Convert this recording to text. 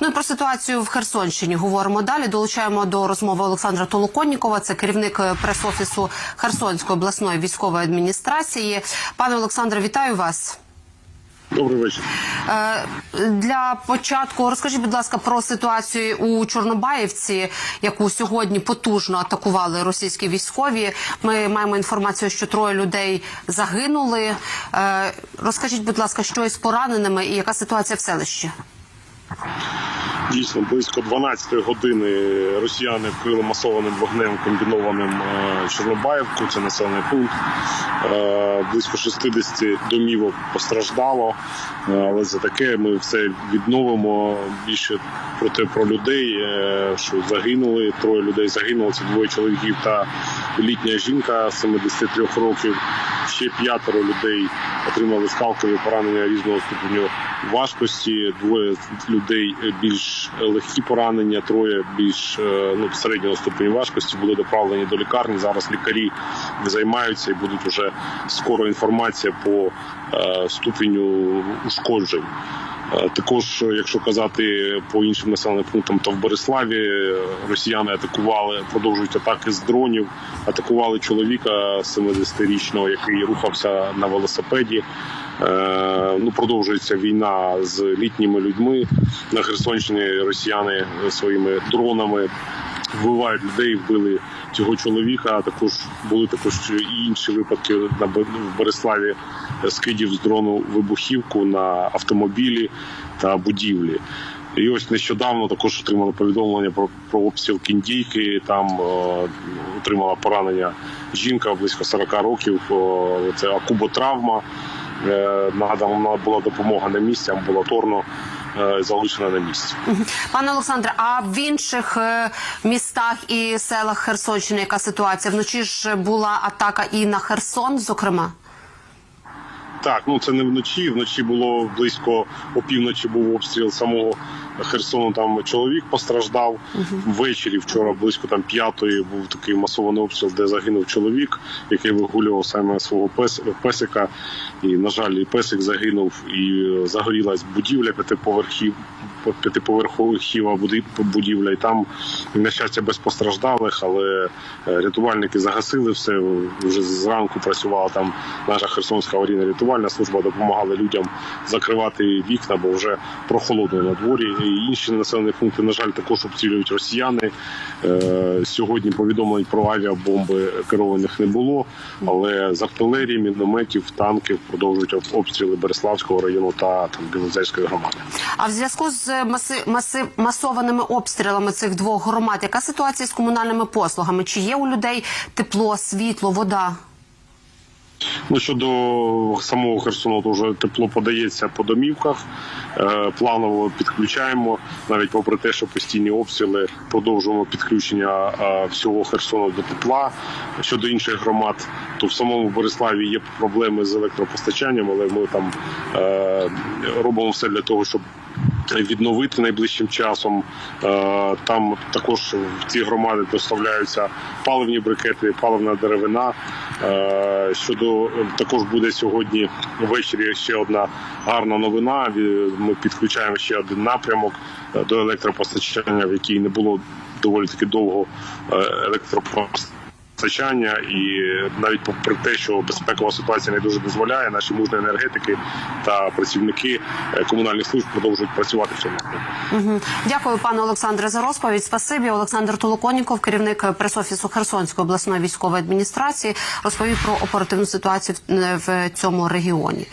Ну і про ситуацію в Херсонщині говоримо далі. Долучаємо до розмови Олександра Толоконнікова. Це керівник е, прес-офісу Херсонської обласної військової адміністрації. Пане Олександре, вітаю вас. Добрий вечір. Е, Для початку розкажіть, будь ласка, про ситуацію у Чорнобаївці, яку сьогодні потужно атакували російські військові. Ми маємо інформацію, що троє людей загинули. Е, Розкажіть, будь ласка, що із пораненими і яка ситуація в селищі? Дійсно, близько 12 години росіяни вкрили масованим вогнем комбінованим е, Чорнобаївку. Це населений пункт. Е, Близько 60 домівок постраждало. Е, Але за таке ми все відновимо. Більше про те про людей, що загинули. Троє людей загинуло. Це двоє чоловіків та літня жінка 73 років. Ще п'ятеро людей отримали сталкові поранення різного ступеню важкості. Двоє людей більш легкі поранення, троє більш е, ну, середнього ступеню важкості були доправлені до лікарні. Зараз лікарі займаються і будуть вже скоро інформація по е, ступеню ушкоджень. Е, Також, якщо казати по іншим населеним пунктам, то в Бориславі е, росіяни атакували, продовжують атаки з дронів. Атакували чоловіка 70-річного, який рухався на велосипеді. Е, Ну, продовжується війна з літніми людьми на Херсонщині. Росіяни своїми дронами вбивають людей, вбили цього чоловіка. А також були також і інші випадки на в Бориславі скидів з дрону вибухівку на автомобілі та будівлі. І ось нещодавно також отримали повідомлення про, про обстріл кіндійки. Там е, отримала поранення жінка близько 40 років. Е, це акуботравма. Е, надана була допомога на місці, амбулаторно е, залишена на місці. Пане Олександре, а в інших е, містах і селах Херсонщини яка ситуація? Вночі ж була атака і на Херсон, зокрема. Так, ну це не вночі. Вночі було близько опівночі був обстріл самого Херсону. Там чоловік постраждав. Ввечері вчора близько там п'ятої був такий масований обстріл, де загинув чоловік, який вигулював саме свого пес, песика. І, на жаль, і песик загинув, і е, загорілась будівля п'ятиповерхів. П'ятиповерхова будівля, і там на щастя без постраждалих, але е, рятувальники загасили все. Вже зранку працювала там наша Херсонська аварійна рятувальна служба, допомагали людям закривати вікна, бо вже прохолодно на дворі. І інші населені пункти, на жаль, також обстрілюють росіяни. Е, Сьогодні повідомлень про авіабомби керованих не було, але з артилерії, мінометів, танків продовжують обстріли Береславського району та там Білозерської громади. А в зв'язку з маси, маси, масованими обстрілами цих двох громад, яка ситуація з комунальними послугами? Чи є у людей тепло, світло, вода? Ну щодо самого Херсону, то вже тепло подається по домівках. Е, Планово підключаємо, навіть попри те, що постійні обстріли продовжуємо підключення е, всього Херсону до тепла. Щодо інших громад, то в самому Бориславі є проблеми з електропостачанням, але ми там е, робимо все для того, щоб відновити найближчим часом. Е, Там також в ці громади доставляються паливні брикети, паливна деревина. Е, Щодо також буде сьогодні ввечері ще одна гарна новина. Ми підключаємо ще один напрямок е, до електропостачання, в який не було доволі таки довго електропостачання. Постачання і навіть попри те, що безпекова ситуація не дуже дозволяє, наші мужні енергетики та працівники е, комунальних служб продовжують працювати в цьому. Угу. Дякую, пане Олександре, за розповідь. Спасибі. Олександр Толоконіков, керівник прес-офісу Херсонської обласної військової адміністрації, розповів про оперативну ситуацію в- в цьому регіоні.